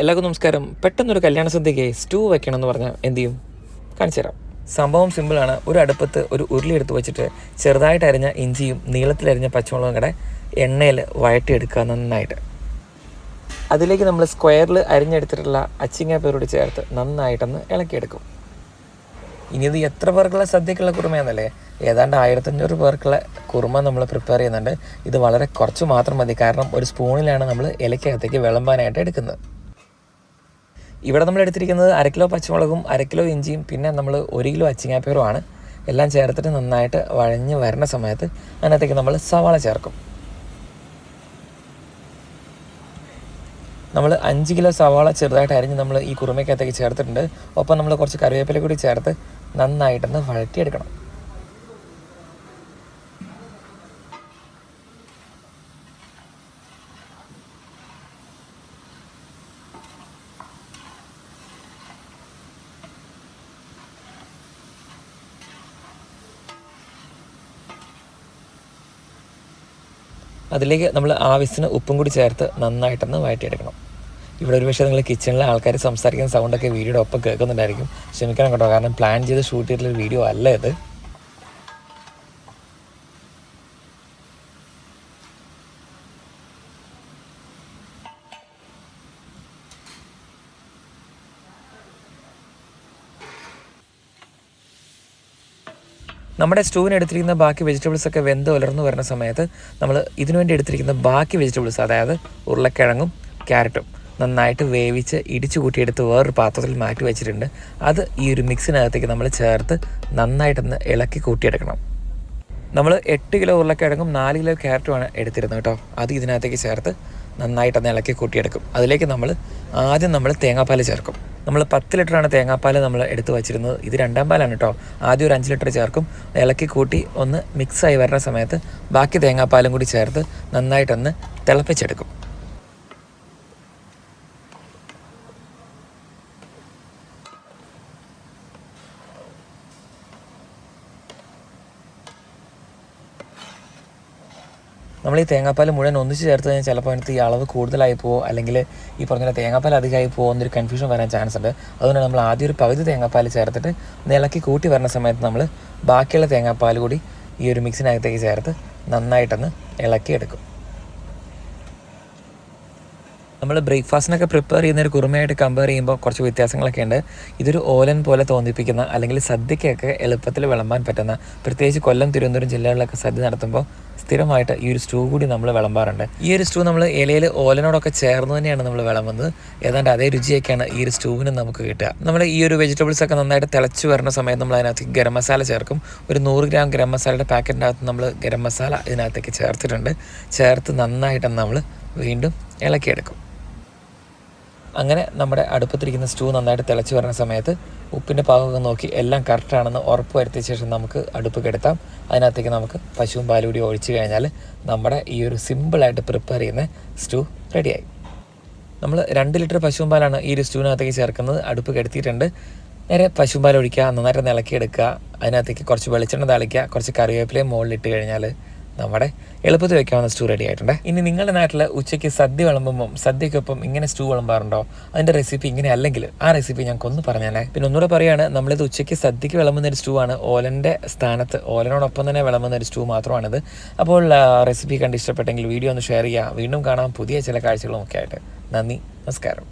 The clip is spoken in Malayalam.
എല്ലാവർക്കും നമസ്കാരം. പെട്ടെന്നൊരു കല്യാണ സദ്യയ്ക്ക് സ്റ്റൂ വെക്കണം എന്ന് പറഞ്ഞാൽ എന്ത് ചെയ്യും? കാണിച്ചു തരാം. സംഭവം സിമ്പിളാണ് ഒരു അടുപ്പത്ത് ഒരു ഉരുളി എടുത്ത് വെച്ചിട്ട് ചെറുതായിട്ട് അരിഞ്ഞ ഇഞ്ചിയും നീളത്തിലരിഞ്ഞ പച്ചമുളകും കൂടെ എണ്ണയിൽ വഴറ്റിയെടുക്കുക നന്നായിട്ട്. അതിലേക്ക് നമ്മൾ സ്ക്വയറിൽ അരിഞ്ഞെടുത്തിട്ടുള്ള പേരോട് ചേർത്ത് നന്നായിട്ടൊന്ന് ഇളക്കിയെടുക്കും. ഇനി ഇത് എത്ര പേർക്കുള്ള സദ്യക്കുള്ള കുറുമയാണെന്നല്ലേ ഏതാണ്ട് ആയിരത്തഞ്ഞൂറ് പേർക്കുള്ള കുറുമ നമ്മൾ പ്രിപ്പയർ ചെയ്യുന്നുണ്ട്. ഇത് വളരെ കുറച്ച് മാത്രം മതി. കാരണം ഒരു സ്പൂണിലാണ് നമ്മൾ ഇലക്കകത്തേക്ക് വിളമ്പാനായിട്ട് എടുക്കുന്നത്. ഇവിടെ നമ്മൾ എടുത്തിരിക്കുന്നത് അര കിലോ പച്ചമുളകും അര കിലോ ഇഞ്ചിയും പിന്നെ നമ്മൾ ഒരു കിലോ അച്ചിങ്ങാപ്പേറുമാണ് എല്ലാം ചേർത്തിട്ട് നന്നായിട്ട് വഴഞ്ഞ് വരുന്ന സമയത്ത് അതിനകത്തേക്ക് നമ്മൾ സവാള ചേർക്കും. നമ്മൾ അഞ്ച് കിലോ സവാള ചെറുതായിട്ട് അരിഞ്ഞ് നമ്മൾ ഈ കുറുമയ്ക്കകത്തേക്ക് ചേർത്തിട്ടുണ്ട്. ഒപ്പം നമ്മൾ കുറച്ച് കറിവേപ്പില കൂടി ചേർത്ത് നന്നായിട്ടൊന്ന് വഴറ്റിയെടുക്കണം. അതിലേക്ക് നമ്മൾ ആവശ്യത്തിന് ഉപ്പും കൂടി ചേർത്ത് നന്നായിട്ടൊന്ന് വഴറ്റിയെടുക്കണം. ഇവിടെ ഒരു പക്ഷേ നിങ്ങൾ കിച്ചണിലെ ആൾക്കാർ സംസാരിക്കുന്ന സൗണ്ടൊക്കെ വീഡിയോയുടെ ഒപ്പം കേൾക്കുന്നുണ്ടായിരിക്കും. ക്ഷമിക്കണം കേട്ടോ കാരണം പ്ലാൻ ചെയ്ത് ഷൂട്ട് ചെയ്തിട്ടുള്ള വീഡിയോ അല്ല ഇത്. നമ്മുടെ സ്റ്റൂവിന് എടുത്തിരിക്കുന്ന ബാക്കി വെജിറ്റബിൾസ് ഒക്കെ വെന്ത് ഉലർന്നു വരുന്ന സമയത്ത് നമ്മൾ ഇതിനുവേണ്ടി എടുത്തിരിക്കുന്ന ബാക്കി വെജിറ്റബിൾസ് അതായത് ഉരുളക്കിഴങ്ങും ക്യാരറ്റും നന്നായിട്ട് വേവിച്ച് ഇടിച്ചു കൂട്ടിയെടുത്ത് വേറൊരു പാത്രത്തിൽ മാറ്റി വെച്ചിട്ടുണ്ട്. അത് ഈ ഒരു മിക്സിനകത്തേക്ക് നമ്മൾ ചേർത്ത് നന്നായിട്ടൊന്ന് ഇളക്കി കൂട്ടിയെടുക്കണം. നമ്മൾ എട്ട് കിലോ ഉരുളക്കിഴങ്ങും നാല് കിലോ ക്യാരറ്റുമാണ് എടുത്തിരുന്നത് കേട്ടോ. അത് ഇതിനകത്തേക്ക് ചേർത്ത് നന്നായിട്ടൊന്ന് ഇളക്കി കൂട്ടിയെടുക്കും. അതിലേക്ക് നമ്മൾ ആദ്യം നമ്മൾ തേങ്ങാപ്പാൽ ചേർക്കും. നമ്മൾ പത്ത് ലിറ്ററാണ് തേങ്ങാപ്പാൽ നമ്മൾ എടുത്ത് വച്ചിരുന്നത്. ഇത് രണ്ടാം പാലാണ് കേട്ടോ ആദ്യം ഒരു അഞ്ച് ലിറ്റർ ചേർക്കും. ഇളക്കി കൂട്ടി ഒന്ന് മിക്സായി വരുന്ന സമയത്ത് ബാക്കി തേങ്ങാപ്പാലും കൂടി ചേർത്ത് നന്നായിട്ടൊന്ന് തിളപ്പിച്ചെടുക്കും. നമ്മൾ ഈ തേങ്ങാപ്പാൽ മുഴുവൻ ഒന്നിച്ച് ചേർത്ത് കഴിഞ്ഞാൽ ചിലപ്പോൾ അതിനകത്ത് ഈ അളവ് കൂടുതലായി പോകുമോ അല്ലെങ്കിൽ ഈ പറഞ്ഞ തേങ്ങാപ്പാൽ അധികമായി പോകുമോ എന്നൊരു കൺഫ്യൂഷൻ വരാൻ ചാൻസ് ഉണ്ട്. അതുകൊണ്ട് നമ്മൾ ആദ്യം ഒരു പകുതി തേങ്ങാപ്പാൽ ചേർത്തിട്ട് ഇളക്കി കൂട്ടി വരുന്ന സമയത്ത് നമ്മൾ ബാക്കിയുള്ള തേങ്ങാപ്പാൽ കൂടി ഈ ഒരു മിക്സിനകത്തേക്ക് ചേർത്ത് നന്നായിട്ടൊന്ന് ഇളക്കി എടുക്കും നമ്മൾ ബ്രേക്ക്ഫാസ്റ്റിനൊക്കെ പ്രിപ്പയർ ചെയ്യുന്ന ഒരു കുറുമയായിട്ട് കമ്പയർ ചെയ്യുമ്പോൾ കുറച്ച് വ്യത്യാസങ്ങളൊക്കെ ഉണ്ട്. ഇതൊരു ഓലൻ പോലെ തോന്നിപ്പിക്കുന്ന അല്ലെങ്കിൽ സദ്യക്കൊക്കെ എളുപ്പത്തിൽ വിളമ്പാൻ പറ്റുന്ന പ്രത്യേകിച്ച് കൊല്ലം തിരുവനന്തപുരം ജില്ലകളിലൊക്കെ സദ്യ നടത്തുമ്പോൾ സ്ഥിരമായിട്ട് ഈ ഒരു സ്റ്റൂ കൂടി നമ്മൾ വിളമ്പാറുണ്ട്. ഈ ഒരു സ്റ്റൂ നമ്മൾ ഇലയിൽ ഓലനോടൊക്കെ ചേർന്ന് തന്നെയാണ് നമ്മൾ വിളമ്പുന്നത്. ഏതാണ്ട് അതേ രുചിയൊക്കെയാണ് ഈ ഒരു സ്റ്റൂവിനും നമുക്ക് കിട്ടുക. നമ്മൾ ഈ ഒരു വെജിറ്റബിൾസ് ഒക്കെ നന്നായിട്ട് തിളച്ച് വരുന്ന സമയത്ത് നമ്മൾ അതിനകത്ത് ഗരം മസാല ചേർക്കും. ഒരു നൂറ് ഗ്രാം ഗരം മസാലയുടെ പാക്കറ്റിനകത്ത് നമ്മൾ ഗരം മസാല ഇതിനകത്തേക്ക് ചേർത്തിട്ടുണ്ട്. ചേർത്ത് നന്നായിട്ട് നമ്മൾ വീണ്ടും ഇളക്കിയെടുക്കും. അങ്ങനെ നമ്മുടെ അടുപ്പത്തിരിക്കുന്ന സ്റ്റൂ നന്നായിട്ട് തിളച്ച് വരുന്ന സമയത്ത് ഉപ്പിന്റെ പാകമൊക്കെ നോക്കി എല്ലാം കറക്റ്റാണെന്ന് ഉറപ്പ് വരുത്തിയ ശേഷം നമുക്ക് അടുപ്പ് കെടുത്താം. അതിനകത്തേക്ക് നമുക്ക് പശുവും പാലും കൂടി ഒഴിച്ച് കഴിഞ്ഞാൽ നമ്മുടെ ഈ ഒരു സിമ്പിളായിട്ട് പ്രിപ്പയർ ചെയ്യുന്ന സ്റ്റൂ റെഡിയായി നമ്മൾ രണ്ട് ലിറ്റർ പശുവും പാലാണ് ഈ ഒരു സ്റ്റൂവിനകത്തേക്ക് ചേർക്കുന്നത്. അടുപ്പ് കെടുത്തിയിട്ടുണ്ട്. നേരെ പശുവും ഒഴിക്കുക നന്നായിട്ട് നിലക്കിയെടുക്കുക അതിനകത്തേക്ക് കുറച്ച് വെളിച്ചെണ്ണ തളിക്കുക കുറച്ച് കറിവേപ്പിലയും മുകളിലിട്ട് കഴിഞ്ഞാൽ നമ്മുടെ എളുപ്പത്തിൽ വെക്കാവുന്ന സ്റ്റൂ റെഡി ആയിട്ടുണ്ട്. ഇനി നിങ്ങളുടെ നാട്ടിൽ ഉച്ചയ്ക്ക് സദ്യ വിളമ്പുമ്പം സദ്യക്കൊപ്പം ഇങ്ങനെ സ്റ്റൂ വിളമ്പാറുണ്ടോ? അതിന്റെ റെസിപ്പി ഇങ്ങനെ അല്ലെങ്കിൽ ആ റെസിപ്പി ഞങ്ങൾക്ക് ഒന്ന് പറഞ്ഞാലേ. പിന്നെ ഒന്നുകൂടെ പറയുകയാണ് നമ്മളിത് ഉച്ചയ്ക്ക് സദ്യക്ക് വിളമ്പുന്ന ഒരു സ്റ്റൂ ആണ്. ഓലന്റെ സ്ഥാനത്ത് ഓലനോടൊപ്പം തന്നെ വിളമ്പുന്ന ഒരു സ്റ്റൂ മാത്രമാണിത്. അപ്പോൾ റെസിപ്പി കണ്ട് ഇഷ്ടപ്പെട്ടെങ്കിൽ വീഡിയോ ഒന്ന് ഷെയർ ചെയ്യുക. വീണ്ടും കാണാം പുതിയ ചില കാഴ്ചകളും ഒക്കെ ആയിട്ട്. നന്ദി നമസ്കാരം.